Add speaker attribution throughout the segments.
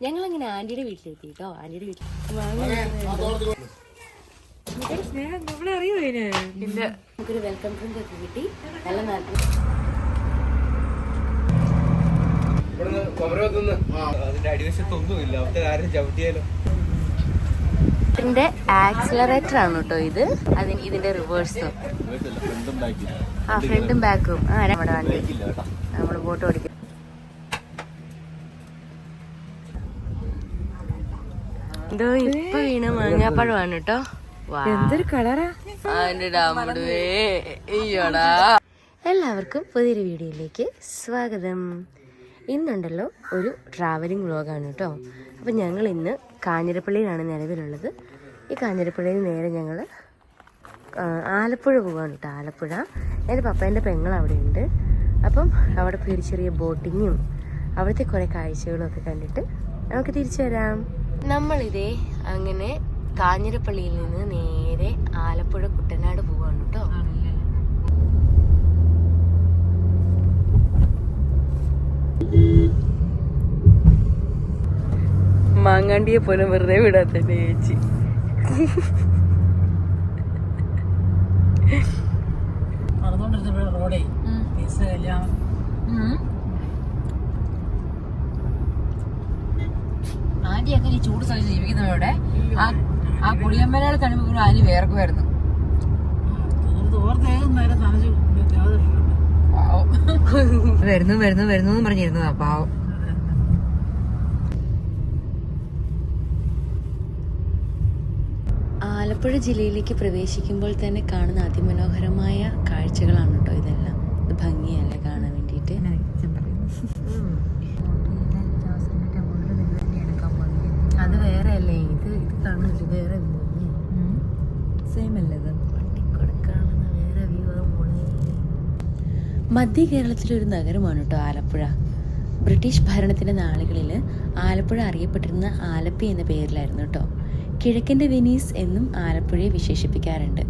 Speaker 1: ഞങ്ങൾ അങ്ങനെ ആന്റിയുടെ വീട്ടിലെത്തി കേട്ടോ ആന്റിയുടെ വീട്ടിൽ
Speaker 2: സ്നേഹം നമ്മളെ അറിയോ
Speaker 1: നമുക്കൊരു വെൽക്കം ഡ്രിങ്ക് ഒക്കെ കിട്ടി. നല്ല നാട്ടിൽ ഇതിന്റെ ആക്സിലറേറ്റർ ആണ് കേട്ടോ ഇത്. അതിന് ഇതിന്റെ റിവേഴ്സും ആ ഫ്രണ്ടും ബാക്കും ആ നമ്മുടെ വണ്ടി നമ്മൾ ബോട്ട് ഓടിക്കും എന്തോ ഇപ്പൊ വീണ മാങ്ങാപ്പഴമാണ് കേട്ടോ.
Speaker 2: എന്തൊരു കളറാ?
Speaker 1: എല്ലാവർക്കും പുതിയൊരു വീഡിയോയിലേക്ക് സ്വാഗതം. ഇന്നുണ്ടല്ലോ ഒരു ട്രാവലിംഗ് വ്ളോഗാണ് കേട്ടോ അപ്പം ഞങ്ങൾ ഇന്ന് കാഞ്ഞിരപ്പള്ളിയിലാണ് നിലവിലുള്ളത്. ഈ കാഞ്ഞിരപ്പള്ളിയിൽ നേരെ ഞങ്ങൾ ആലപ്പുഴ പോകാണ് കേട്ടോ ആലപ്പുഴ. എന്റെ പപ്പേന്റെ പെങ്ങൾ അവിടെ ഉണ്ട് അപ്പം അവിടെ പോയി ചെറിയ ബോട്ടിങ്ങും അവിടുത്തെ കുറേ കാഴ്ചകളും ഒക്കെ കണ്ടിട്ട് നമുക്ക് തിരിച്ചു വരാം. നമ്മളിതേ അങ്ങനെ കാഞ്ഞിരപ്പള്ളിയിൽ നിന്ന് നേരെ ആലപ്പുഴ കുട്ടനാട് പോവാണ് കേട്ടോ മാങ്ങാണ്ടിയെ പോലെ വെറുതെ വിടാത്ത ചേച്ചി
Speaker 2: നടന്നുകൊണ്ടിരുന്ന റോഡേ. കല്യാണം.
Speaker 3: ആന്റിയൊക്കെ ഈ ചൂട് സ്ഥലത്ത് ജീവിക്കുന്നവരുടെ ആ ആ തണിവ് അതിന് വേർക്കുമായിരുന്നു. വരുന്നു വരുന്നു വരുന്നു എന്ന് പറഞ്ഞിരുന്നതാ പാവം.
Speaker 1: ആലപ്പുഴ ജില്ലയിലേക്ക് പ്രവേശിക്കുമ്പോൾ തന്നെ കാണുന്ന അതിമനോഹരമായ കാഴ്ചകളാണ് കേട്ടോ ഇതെല്ലാം. ഇത് ഭംഗിയല്ലേ കാണാൻ വേണ്ടിയിട്ട് അത് വേറെ അല്ലേ ഇത് ഇത് കാണില്ല വേറെ
Speaker 3: സെയിം അല്ലേ ഇത്?
Speaker 1: കാണുന്ന വേറെ വ്യൂ മധ്യ കേരളത്തിലെ ഒരു നഗരമാണ് കേട്ടോ ആലപ്പുഴ. ബ്രിട്ടീഷ് ഭരണത്തിന്റെ നാളുകളിൽ ആലപ്പുഴ അറിയപ്പെട്ടിരുന്ന ആലപ്പി എന്ന പേരിലായിരുന്നു കേട്ടോ കിഴക്കിന്റെ വെനീസ് എന്നും ആലപ്പുഴയെ വിശേഷിപ്പിക്കാറുണ്ട്.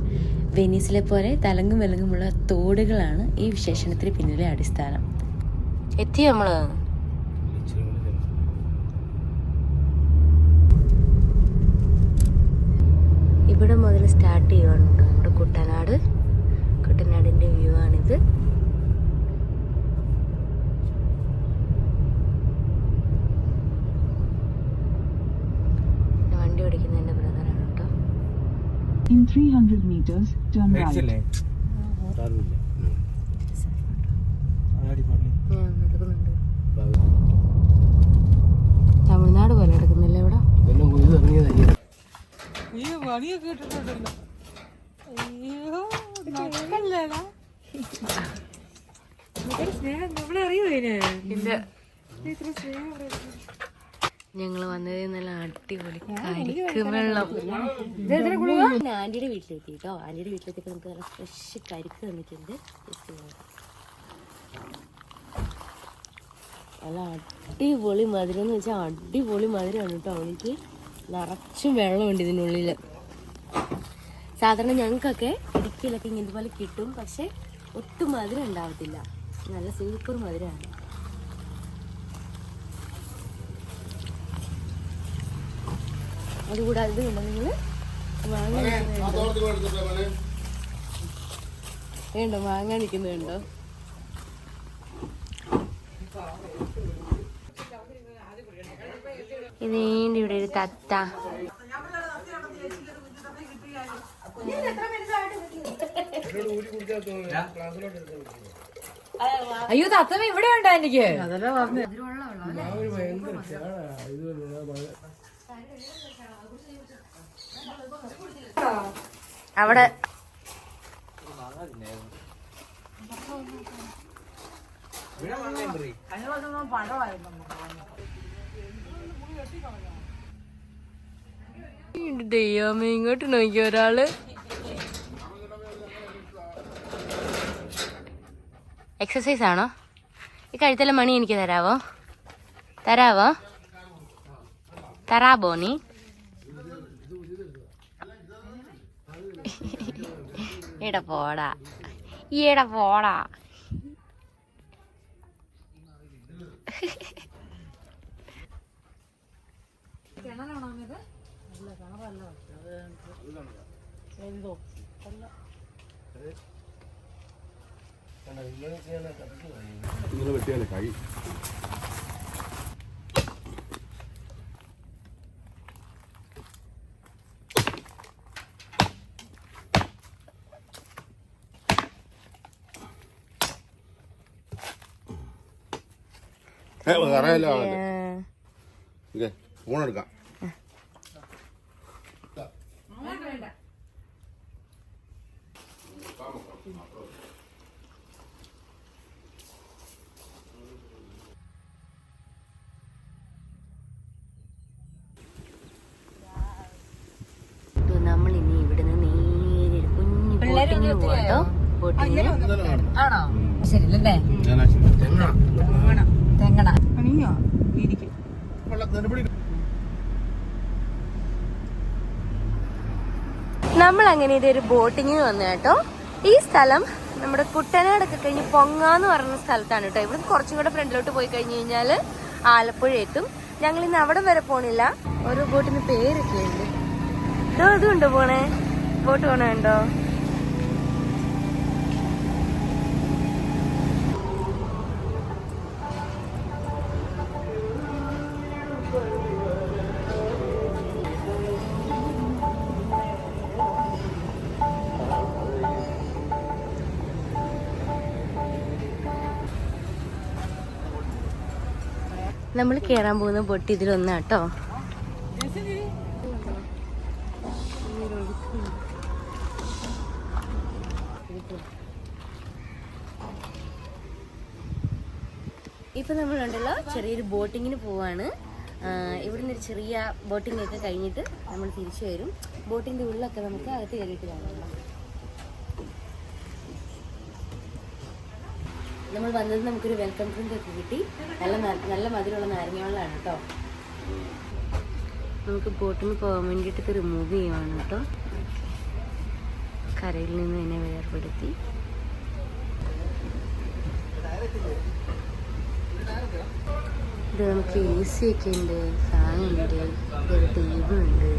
Speaker 1: വെനീസിലെ പോലെ തലങ്ങും വിലങ്ങുമുള്ള തോടുകളാണ് ഈ വിശേഷണത്തിന് പിന്നിലെ അടിസ്ഥാനം. എത്തി നമ്മൾ? സ്റ്റാർട്ട് ചെയ്യുന്നുണ്ട് നമ്മുടെ കുട്ടനാട്. കുട്ടനാടിന്റെ വ്യൂ ആണിത്. വണ്ടി ഓടിക്കുന്ന എന്റെ ബ്രദറാണ് കേട്ടോ.
Speaker 4: In 300 meters, turn right.
Speaker 5: മേടിച്ചില്ലേ സാരമില്ല അടിപൊളി
Speaker 1: ഞാൻ എടുക്കുന്നുണ്ട് തമിഴ്നാട് പോലെ എടുക്കുന്നില്ല ഇവിടെ
Speaker 5: പിന്നെ കുഴി ഇറങ്ങിയതായി
Speaker 2: അയ്യോ പണിയൊക്കെ ഇട്ടിട്ടുണ്ടല്ലോ. അയ്യോ
Speaker 1: ഞങ്ങൾ വന്നത് നല്ല അടിപൊളി കരിക്ക് വെള്ളം. ആന്റിയുടെ വീട്ടിലെത്തി കേട്ടോ. ആന്റിയുടെ വീട്ടിലെത്തിയപ്പോ നമുക്ക് നല്ല ഫ്രഷ് കരിക്ക് തന്നിട്ടുണ്ട്. നല്ല അടിപൊളി മധുരം എന്ന് വെച്ചാൽ അടിപൊളി മധുരമാണ് കേട്ടോ. അവനിക്ക് നിറച്ചും വെള്ളമുണ്ട് ഇതിനുള്ളിൽ സാധാരണ ഞങ്ങൾക്കൊക്കെ ഇടുക്കിയിലൊക്കെ ഇങ്ങനെ പോലെ കിട്ടും പക്ഷെ ഒട്ടും മധുരം ഉണ്ടാവത്തില്ല. നല്ല സൂപ്പർ മധുരമാണ്. അതുകൂടാതെ ഇത് നിങ്ങൾ വാങ്ങാൻ വേണ്ടോ വാങ്ങാൻ നിൽക്കുന്നുണ്ടോ ഇതേന്റെ ഇവിടെ ഒരു തത്ത
Speaker 3: അയ്യോ തത്തമ്മ ഇവിടെ ഉണ്ടോ എനിക്ക്?
Speaker 1: അവിടെ. ദൈവമേ ഇങ്ങോട്ട് നോക്കിയ ഒരാൾ? എക്സസൈസ് ആണോ? ഈ കഴുത്തിലെ മണി എനിക്ക് തരാവോ? തരാവോ? തരാബോ നീ? ഇട പോടാ. ഈട പോടാ.
Speaker 5: ഇങ്ങനെ വെട്ടിയാലേ കൈ ഏ അറിയാലോ ഇതേ ഫോൺ എടുക്കാം
Speaker 1: നമ്മൾ ഇനി ഇവിടുന്ന് നേരെ ഒരു കുഞ്ഞു ബോട്ടിങ്ങിന് പോവാട്ടോ ബോട്ടിങ്ങിന്
Speaker 3: ആണോ ശരി അല്ലേ
Speaker 5: തെങ്ങ
Speaker 3: തെങ്ങണ
Speaker 2: അണിയോ ഇരിക്കും
Speaker 1: നമ്മൾ അങ്ങനെ ഇതൊരു ബോട്ടിങ്ങിന് വന്നു കേട്ടോ. ഈ സ്ഥലം നമ്മുടെ കുട്ടനാടൊക്കെ കഴിഞ്ഞ് പൊങ്ങാന്ന് പറയുന്ന സ്ഥലത്താണ് കേട്ടോ. ഇവിടെ കുറച്ചും കൂടെ ഫ്രണ്ടിലോട്ട് പോയി കഴിഞ്ഞു കഴിഞ്ഞാൽ ആലപ്പുഴ എത്തും. ഞങ്ങൾ ഇന്ന് അവിടെ വരെ പോണില്ല. ഓരോ ബോട്ടിന് പേരൊക്കെ ഉണ്ട്. ഇതോ ഇതുണ്ടോ പോണേ? ബോട്ട് പോണുണ്ടോ നമ്മൾ കയറാൻ പോകുന്ന ബോട്ട് ഇതിലൊന്നാട്ടോ. ഇപ്പൊ നമ്മളുണ്ടല്ലോ ചെറിയൊരു ബോട്ടിങ്ങിന് പോവാണ്. ഇവിടുന്ന് ഒരു ചെറിയ ബോട്ടിംഗ് ഒക്കെ കഴിഞ്ഞിട്ട് നമ്മൾ തിരിച്ചു വരും. ബോട്ടിന്റെ ഉള്ളൊക്കെ നമുക്ക് അകത്ത് കയറിയിട്ട് കാണാം. നമ്മൾ വന്നത് നമുക്കൊരു വെൽക്കം ഡ്രിങ്ക് ഒക്കെ കിട്ടി. നല്ല നല്ല മധുരമുള്ള നാരങ്ങ വെള്ളമാണ് കേട്ടോ. നമുക്ക് ബോട്ടിന് പോകാൻ വേണ്ടിയിട്ട് റിമൂവ് ചെയ്യുവാണ് കേട്ടോ. കരയിൽ നിന്ന് തന്നെ വേർപെടുത്തി. ഇത് നമുക്ക് എ സി ഒക്കെ ഉണ്ട് ഫാൻ ഉണ്ട് ഒരു ടേബിൾ ഉണ്ട്.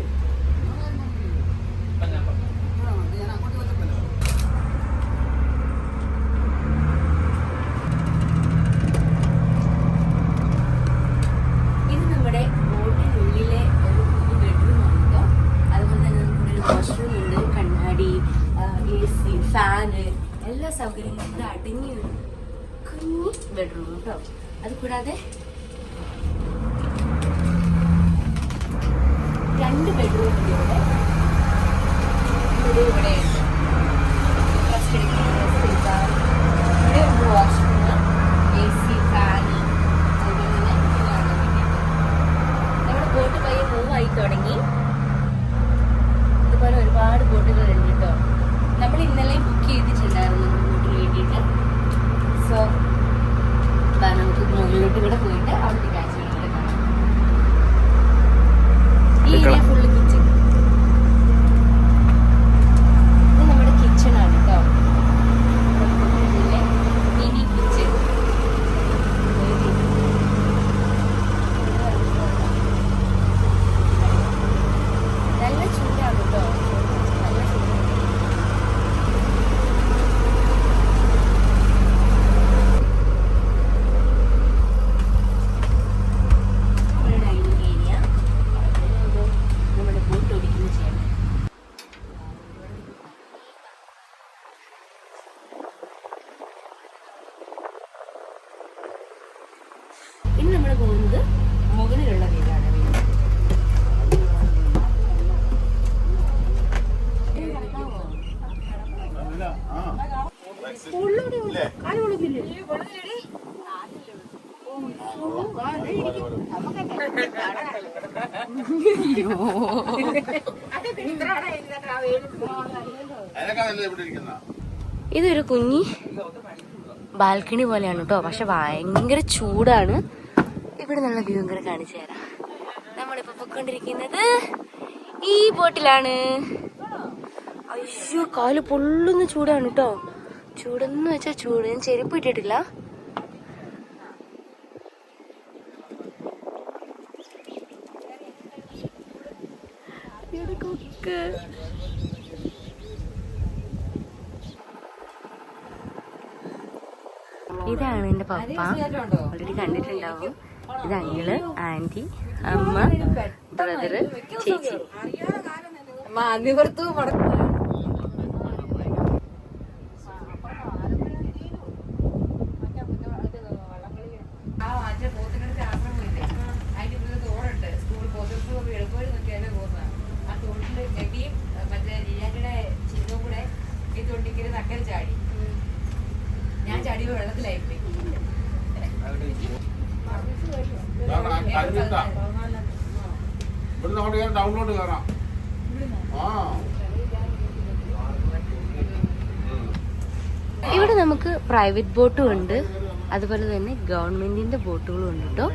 Speaker 1: കൂടാതെ രണ്ട് ബെഡ്റൂം ഇവിടെ ഇവിടെ ഇവിടെ ഉണ്ട് റെസ്റ്റ് എടുക്കാൻ റെസ്റ്റ് എടുക്കാം ഇവിടെ ഉണ്ട് വാഷ്റൂം എ സി ഫാന് അതുപോലെ തന്നെ ഇതിലാണ് വേണ്ടിയിട്ട് നമ്മുടെ ബോട്ട് പയ്യെ മൂവ് ആയി തുടങ്ങി ഇതുപോലെ ഒരുപാട് ബോട്ടുകൾ ഉണ്ട് കേട്ടോ നമ്മൾ ഇന്നലെ ബുക്ക് ചെയ്തിട്ടുണ്ടായിരുന്നു ബോട്ടിന് വേണ്ടിയിട്ട് സോ നമുക്ക് മുകളിലോട്ട് കൂടെ പോയിട്ട് അവിടുത്തെ കാഴ്ചകളൂടെ കാണാം ഈ ഏരിയ ഫുള്ള് കിച്ചൺ ഇത് നമ്മുടെ കിച്ചൺ ആണ് കേട്ടോ മിനി കിച്ചൺ നല്ല ചൂടാണ് കേട്ടോ നല്ല ചൂടാണ് നമ്മുടെ ഡൈനിങ് ഏരിയ നമ്മുടെ ബോട്ട് ഓടിക്കുന്ന ചെയ്യണം ഇനി നമ്മൾ പോകുന്നത് മുകളിലുള്ള വീടാണ് വീട് ഇതൊരു കുഞ്ഞി ബാൽക്കണി പോലെയാണ് കേട്ടോ. പക്ഷെ ഭയങ്കര ചൂടാണ്. ഇവിടെ നല്ല വ്യൂ കൂടെ കാണിച്ചു തരാം. നമ്മളിപ്പോ പൊയ്ക്കൊണ്ടിരിക്കുന്നത് ഈ ബോട്ടിലാണ്. അയ്യോ കാൽ പൊള്ളുന്ന ചൂടാണ് കേട്ടോ. ചൂടെന്ന് വെച്ചാൽ ചൂട്. ഞാൻ ചെരുപ്പ് ഇട്ടിട്ടില്ല. കൊക്ക് ഇതാണ് എന്റെ പപ്പ. ഓൾറെഡി കണ്ടിട്ടുണ്ടാവും. ഇത് അങ്കിൾ ആന്റി അമ്മ ബ്രദറ് ചേച്ചി.
Speaker 3: അനിവർത്തു മടക്കും
Speaker 5: ഇവിടുന്ന് അങ്ങോട്ട് കയറാം ടൗണിലോട്ട് കയറാം ആ.
Speaker 1: ഇവിടെ നമുക്ക് പ്രൈവറ്റ് ബോട്ടും ഉണ്ട്. അതുപോലെ തന്നെ ഗവൺമെന്റിന്റെ ബോട്ടുകളും ഉണ്ട് കേട്ടോ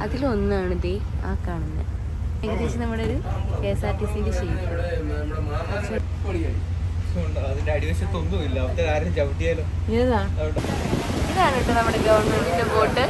Speaker 1: അതിലൊന്നാണ് ദേ ആ കാണുന്നത് ഏകദേശം നമ്മുടെ ഒരു കെ എസ് ആർ ടി സിന്റെ ഷേപ്പ് ഇതാണ് കേട്ടോ നമ്മുടെ ഗവൺമെന്റിന്റെ ബോട്ട്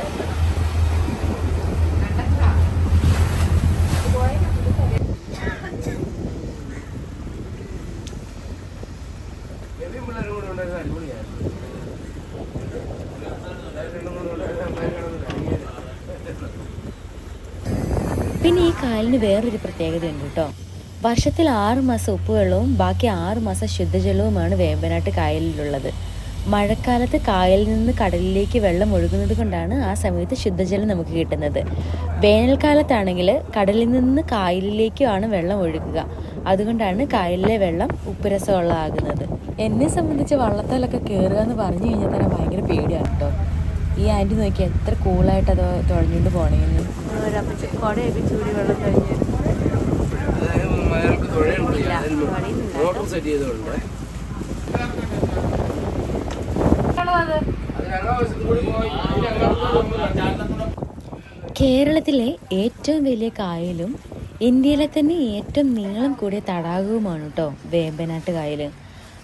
Speaker 1: പിന്നെ ഈ കായലിന് വേറൊരു പ്രത്യേകതയുണ്ട് കേട്ടോ. വർഷത്തിൽ ആറ് മാസം ഉപ്പുവെള്ളവും ബാക്കി ആറ് മാസം ശുദ്ധജലവുമാണ് വേമ്പനാട്ട് കായലിലുള്ളത്. മഴക്കാലത്ത് കായലിൽ നിന്ന് കടലിലേക്ക് വെള്ളം ഒഴുകുന്നത് കൊണ്ടാണ് ആ സമയത്ത് ശുദ്ധജലം നമുക്ക് കിട്ടുന്നത്. വേനൽക്കാലത്താണെങ്കിൽ കടലിൽ നിന്ന് കായലിലേക്കുമാണ് വെള്ളം ഒഴുകുക. അതുകൊണ്ടാണ് കായലിലെ വെള്ളം ഉപ്പുരസമുള്ളതാകുന്നത്. എന്നെ സംബന്ധിച്ച് വള്ളത്തലൊക്കെ കയറുക എന്ന് പറഞ്ഞു കഴിഞ്ഞാൽ തന്നെ ഭയങ്കര പേടിയാണ് കേട്ടോ. ഈ ആന്റി നോക്കി എത്ര കൂളായിട്ട് അത് തുഴഞ്ഞുകൊണ്ട് പോണേന്ന് കേരളത്തിലെ ഏറ്റവും വലിയ കായലും ഇന്ത്യയിലെ തന്നെ ഏറ്റവും നീളം കൂടിയ തടാകവുമാണ് കേട്ടോ വേമ്പനാട്ട് കായൽ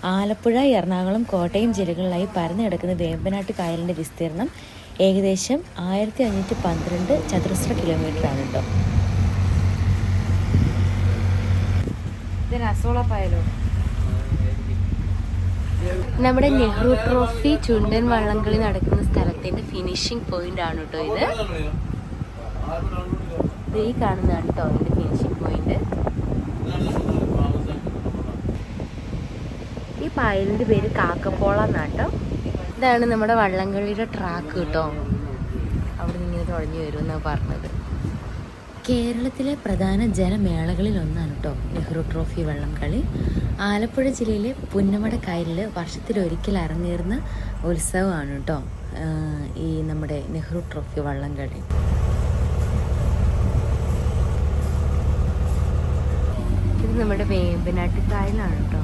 Speaker 1: ആലപ്പുഴ എറണാകുളം കോട്ടയം ജില്ലകളിലായി പരന്നു കിടക്കുന്ന വേമ്പനാട്ട് കായലിന്റെ വിസ്തീർണം ഏകദേശം ആയിരത്തി അഞ്ഞൂറ്റി പന്ത്രണ്ട് ചതുരശ്ര കിലോമീറ്റർ ആണ് കേട്ടോ നമ്മുടെ നെഹ്റു ട്രോഫി ചുണ്ടൻ വള്ളംകളി നടക്കുന്ന സ്ഥലത്തിന്റെ ഫിനിഷിംഗ് പോയിന്റ് ആണ് കേട്ടോ ഇത് ഇത് ഈ കാണുന്നതാണ് കേട്ടോ ഇതിന്റെ ഫിനിഷിംഗ് പോയിന്റ് ഈ പായലിന്റെ പേര് കാക്കപ്പോള എന്നാട്ടോ. ഇതാണ് നമ്മുടെ വള്ളംകളിയുടെ ട്രാക്ക് കേട്ടോ. അവിടെ നിന്ന് ഇങ്ങനെ തുഴഞ്ഞു വരുമെന്നാണ് പറഞ്ഞത്. കേരളത്തിലെ പ്രധാന ജലമേളകളിൽ ഒന്നാണ് കേട്ടോ നെഹ്റു ട്രോഫി വള്ളംകളി. ആലപ്പുഴ ജില്ലയിലെ പുന്നമട കായലിൽ വർഷത്തിലൊരിക്കൽ അരങ്ങേറുന്ന ഉത്സവമാണ് കേട്ടോ ഈ നമ്മുടെ നെഹ്റു ട്രോഫി വള്ളംകളി. ഇത് നമ്മുടെ വേമ്പനാട്ട് കായലാണ് കേട്ടോ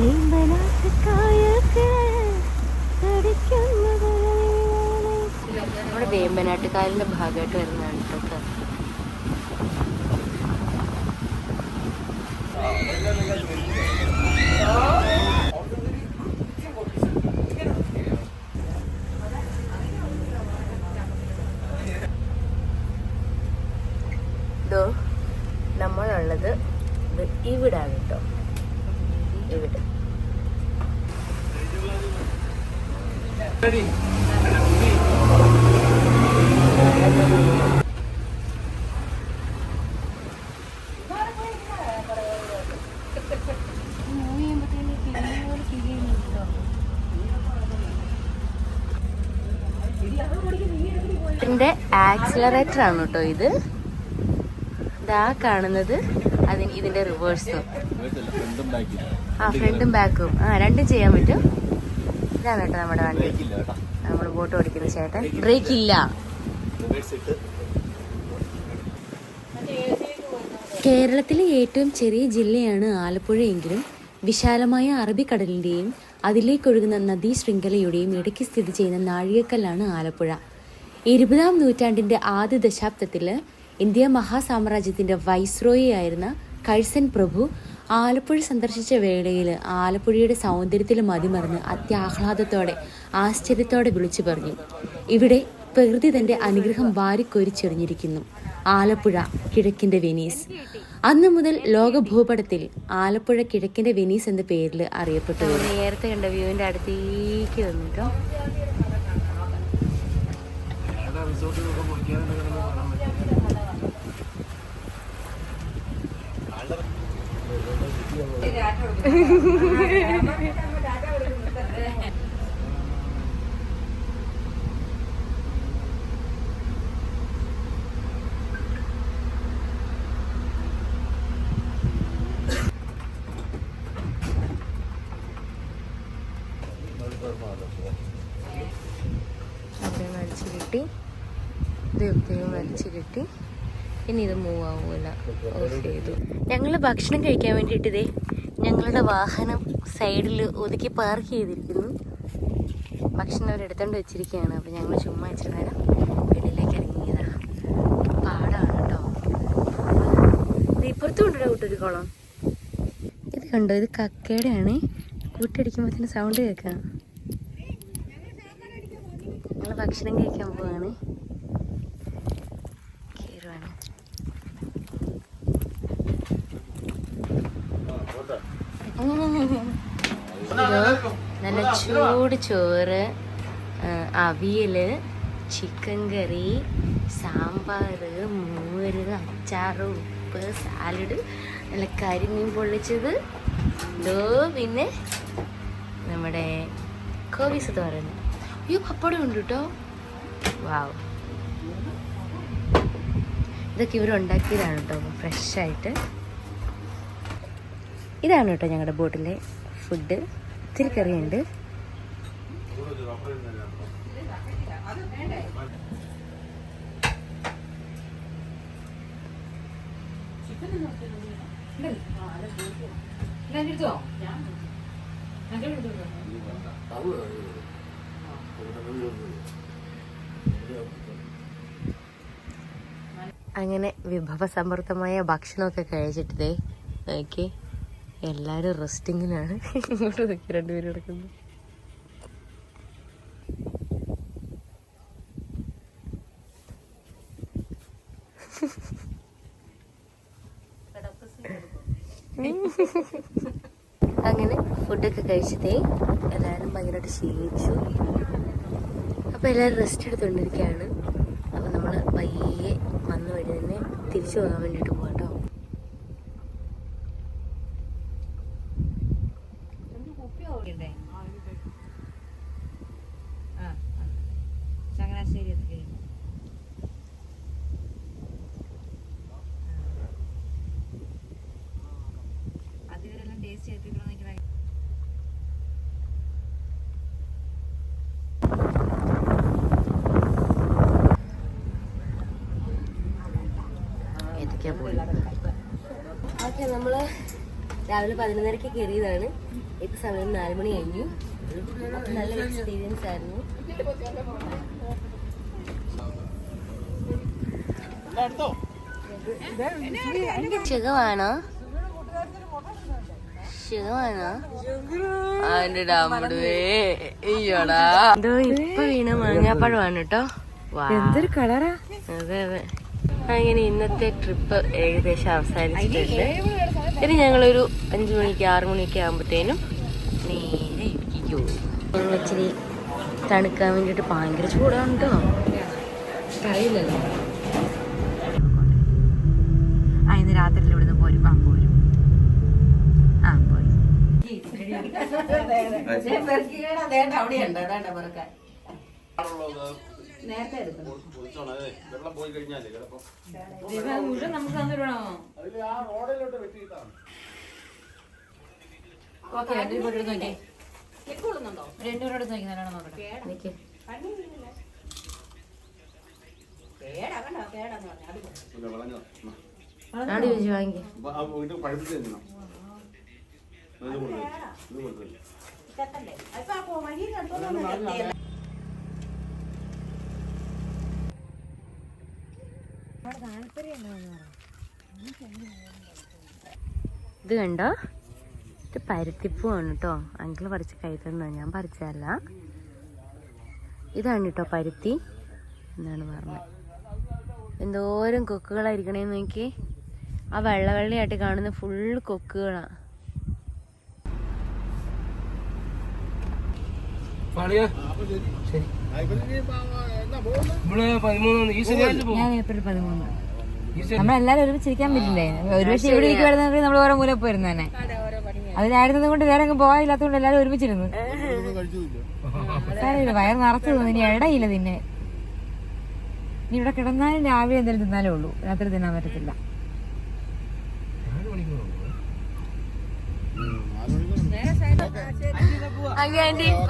Speaker 1: വേമ്പനാട്ട് കായൽ നമ്മുടെ കായലിന്റെ ഭാഗമായിട്ട് വരുന്നതാണ് കേട്ടോ ഇതോ നമ്മളുള്ളത് ഇത് ഇവിടാണ് കേട്ടോ. ഇവിടെ. ആക്സിലറേറ്റർ ആണ് കേട്ടോ ഇത്. ഇതാ കാണുന്നത്. അതിന് ഇതിന്റെ റിവേഴ്സും ആ ഫ്രണ്ടും ബാക്കും. ആ രണ്ടും ചെയ്യാൻ പറ്റും. ഇതാണ് കേട്ടോ നമ്മുടെ വണ്ടി. നമ്മൾ ബോട്ട് ഓടിക്കുന്ന ചേട്ടൻ. ബ്രേക്ക് ഇല്ല കേരളത്തിലെ ഏറ്റവും ചെറിയ ജില്ലയാണ് ആലപ്പുഴയെങ്കിലും വിശാലമായ അറബിക്കടലിന്റെയും അതിലേക്കൊഴുകുന്ന നദീ ശൃംഖലയുടെയും ഇടയ്ക്ക് സ്ഥിതി ചെയ്യുന്ന നാഴികക്കല്ലാണ് ആലപ്പുഴ. ഇരുപതാം നൂറ്റാണ്ടിന്റെ ആദ്യ ദശാബ്ദത്തിൽ ഇന്ത്യ മഹാസാമ്രാജ്യത്തിന്റെ വൈസ്രോയി ആയിരുന്ന
Speaker 6: കഴ്സൻ പ്രഭു ആലപ്പുഴ സന്ദർശിച്ച വേളയിൽ ആലപ്പുഴയുടെ സൗന്ദര്യത്തിൽ മതിമറന്ന് അത്യാഹ്ലാദത്തോടെ ആശ്ചര്യത്തോടെ വിളിച്ചു പറഞ്ഞു. ഇവിടെ പ്രകൃതി തന്റെ അനുഗ്രഹം വാരിക്കൊരിച്ചെറിഞ്ഞിരിക്കുന്നു ആലപ്പുഴ കിഴക്കിന്റെ വെനീസ്. അന്ന് മുതൽ ലോക ഭൂപടത്തിൽ ആലപ്പുഴ കിഴക്കിന്റെ വെനീസ് എന്ന പേരിൽ അറിയപ്പെട്ടു
Speaker 1: നേരത്തെ കണ്ട വ്യൂവിന്റെ അടുത്തേക്ക് വന്നിട്ടോ അത്രയും വലിച്ചു കിട്ടി ഇത് ഇത്രയും വലിച്ചു കിട്ടി ഇനി ഇത് മൂവ് ആവൂല. ഓഫ് ചെയ്തു ഞങ്ങൾ ഭക്ഷണം കഴിക്കാൻ വേണ്ടിയിട്ട് ഇതേ ഞങ്ങളുടെ വാഹനം സൈഡിൽ ഒതുക്കി പാർക്ക് ചെയ്തിരിക്കുന്നു. ഭക്ഷണം അവരെടുത്തോണ്ട് വെച്ചിരിക്കുകയാണ്. അപ്പോൾ ഞങ്ങൾ ചുമ്മാ ഇച്ചിരി നേരം വെളിയിലേക്ക് ഇറങ്ങിയതാണ് പാടാണ് കേട്ടോ. ഇത് ഇപ്പുറത്തും ഉണ്ടോ കൂട്ടൊരു കുളം. ഇത് കണ്ടോ? ഇത് കക്കേടെയാണ്. കൂട്ടടിക്കുമ്പോൾ തന്നെ സൗണ്ട് കേൾക്കാം. ഞങ്ങൾ ഭക്ഷണം കഴിക്കാൻ പോവാണ് കയറുവാണ് ഇതോ നല്ല ചൂട് ചോറ് അവിയൽ ചിക്കൻ കറി സാമ്പാർ മോര് അച്ചാർ ഉപ്പ് സാലഡ് നല്ല കരിമീൻ പൊള്ളിച്ചത്. ഡോ പിന്നെ നമ്മുടെ എന്ന് പറയുന്നത്. അയ്യോ പപ്പടം ഉണ്ട് കേട്ടോ. വാവ് ഇതൊക്കെ ഇവർ ഉണ്ടാക്കിയതാണ് കേട്ടോ ഫ്രഷായിട്ട് ഇതാണ് കേട്ടോ ഞങ്ങളുടെ ബോട്ടിലെ ഫുഡ്. ഇത്തിരി കറിയുണ്ട്. അങ്ങനെ വിഭവസമൃദ്ധമായ ഭക്ഷണമൊക്കെ കഴിച്ചിട്ടേ നോക്കി എല്ലാവരും റെസ്റ്റിങ്ങിനാണ് ഇങ്ങോട്ട് നോക്കി രണ്ടുപേരും കിടക്കുന്നു അങ്ങനെ ഫുഡൊക്കെ കഴിച്ചിട്ടേ എല്ലാവരും ഭയങ്കരമായിട്ട് ക്ഷീണിച്ചു അപ്പോൾ എല്ലാവരും റെസ്റ്റ് എടുത്തുകൊണ്ടിരിക്കുകയാണ് അപ്പോൾ നമ്മൾ പയ്യെ വന്ന വഴി തന്നെ തിരിച്ചു പോകാൻ വേണ്ടിയിട്ട് പോകാം കേട്ടോ
Speaker 3: ആ ആ. ചങ്ങനാശ്ശേരി ഒക്കെ കഴിഞ്ഞു അതിവരെല്ലാം ടേസ്റ്റ് ചെയ്തിട്ടുള്ള
Speaker 1: ഏതൊക്കെയാ പോയി ഓക്കെ നമ്മൾ രാവിലെ പതിനൊന്നരക്ക് കയറിയതാണ്. ഇപ്പൊ സമയം നാല് മണി കഴിഞ്ഞു നല്ല എക്സ്പീരിയൻസ് ആയിരുന്നു. സുഖമാണോ സുഖമാണോ എന്തോ ഇപ്പൊ വീണ മാങ്ങാപ്പഴമാണ് കേട്ടോ
Speaker 2: എന്തൊരു കളറാ.
Speaker 1: അതെ അതെ. അങ്ങനെ ഇന്നത്തെ ട്രിപ്പ് ഏകദേശം അവസാനിച്ചിട്ടുണ്ട്. ഇനി ഞങ്ങളൊരു അഞ്ചു മണിക്ക് ആറു മണിയൊക്കെ ആകുമ്പോഴത്തേനും നേരെ ഇരിക്കൂ ഇച്ചിരി തണുക്കാൻ വേണ്ടിയിട്ട് ഭയങ്കര ചൂടാണ് കേട്ടോ
Speaker 3: അറിയില്ലല്ലോ ആ ഇന്ന് രാത്രി ഇവിടുന്ന് പോരും. ആ പോരും. ആ പോയി
Speaker 5: വെള്ളം പോയി കഴിഞ്ഞാലേ ചിലപ്പോ
Speaker 3: മുഴുവൻ നമുക്ക് തന്നിടണോ?
Speaker 5: ആ റോഡിലോട്ട് വെട്ടിയിട്ടാണ്.
Speaker 3: ഓക്കെ നോക്കി. നോക്കി നല്ലോണം നോക്കട്ടെ.
Speaker 1: ആടി വാങ്ങി
Speaker 5: ഇത് പഴുപ്പിച്ച് തിന്നണം ഇത്
Speaker 1: കണ്ടോ? ഇത് പരുത്തിപ്പൂവാണ് കേട്ടോ അങ്കിൾ പറിച്ച് കൈ തന്നെ ഞാൻ പറിച്ചതല്ല. ഇതാണ് കേട്ടോ പരുത്തി. എന്നാണ് പറഞ്ഞത് എന്തോരം കൊക്കുകളായിരിക്കണേന്ന് നോക്കി ആ വെള്ള വെള്ളയായിട്ട് കാണുന്ന ഫുള്ള് കൊക്കുകളാണ്
Speaker 3: ഞാൻ ഏപ്രിൽ പതിമൂന്ന്. നമ്മളെല്ലാരും ഒരുമിച്ചിരിക്കാൻ പറ്റില്ലേ? ഒരുമിച്ച് ഇവിടെ ഇരിക്കുവായിരുന്നെങ്കിൽ നമ്മൾ ഓരോ മൂല പോയിരുന്നു തന്നെ. അതിനായിരുന്നത് കൊണ്ട് വേറെ അങ്ങ് പോകാനില്ലാത്തതുകൊണ്ട് എല്ലാരും ഒരുമിച്ചിരുന്നു. സാരമില്ല വയർ നിറച്ചു തോന്നുന്നു ഇനി ഇടയില്ല തിന്നെ. ഇനി ഇവിടെ കിടന്നാലും രാവിലെ എന്തെങ്കിലും തിന്നാലേ ഉള്ളൂ. രാത്രി തിന്നാൻ പറ്റത്തില്ല.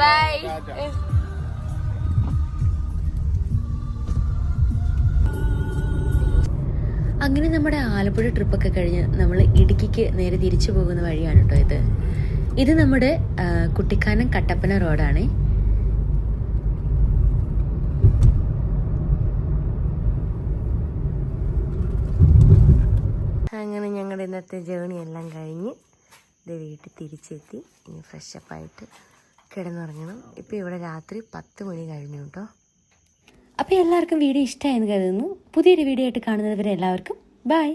Speaker 1: ബൈ
Speaker 6: അങ്ങനെ നമ്മുടെ ആലപ്പുഴ ട്രിപ്പൊക്കെ കഴിഞ്ഞ് നമ്മൾ ഇടുക്കിക്ക് നേരെ തിരിച്ചു പോകുന്ന വഴിയാണ് കേട്ടോ ഇത്. ഇത് നമ്മുടെ കുട്ടിക്കാനം കട്ടപ്പന റോഡാണ്.
Speaker 1: അങ്ങനെ ഞങ്ങളുടെ ഇന്നത്തെ ജേണി എല്ലാം കഴിഞ്ഞ് ഇത് വീട്ടിൽ തിരിച്ചെത്തി. ഇനി ഫ്രഷപ്പായിട്ട് കിടന്നുറങ്ങണം. ഇപ്പോൾ ഇവിടെ രാത്രി പത്ത് മണി കഴിഞ്ഞു കേട്ടോ.
Speaker 6: അപ്പോൾ എല്ലാവർക്കും വീഡിയോ ഇഷ്ടമായെന്ന് കരുതുന്നു. പുതിയൊരു വീഡിയോ ആയിട്ട് കാണുന്നവരെ എല്ലാവർക്കും ബൈ.